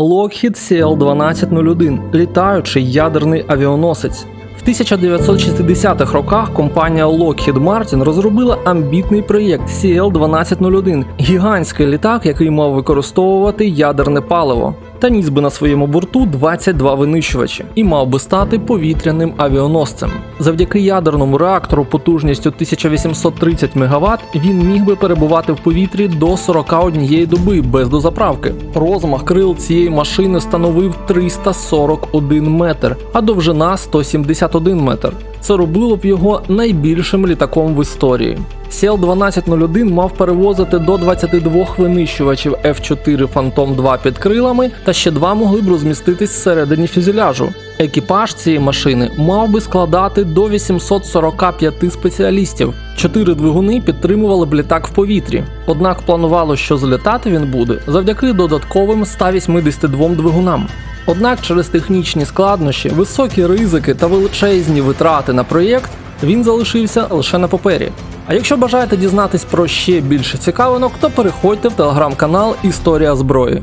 Lockheed CL-1201 – літаючий ядерний авіаносець. В 1960-х роках компанія Lockheed Martin розробила амбітний проєкт CL-1201 – гігантський літак, який мав використовувати ядерне паливо. Та ніс би на своєму борту 22 винищувачі і мав би стати повітряним авіаносцем. Завдяки ядерному реактору потужністю 1830 МВт він міг би перебувати в повітрі до 41 доби без дозаправки. Розмах крил цієї машини становив 341 метр, а довжина 171 метр. Це робило б його найбільшим літаком в історії. CL-1201 мав перевозити до 22 винищувачів F4 Phantom 2 під крилами, та ще два могли б розміститись всередині фюзеляжу. Екіпаж цієї машини мав би складати до 845 спеціалістів. Чотири двигуни підтримували б літак в повітрі. Однак планувало, що злітати він буде завдяки додатковим 182 двигунам. Однак через технічні складнощі, високі ризики та величезні витрати на проєкт він залишився лише на папері. А якщо бажаєте дізнатись про ще більше цікавинок, то переходьте в телеграм-канал Історія зброї.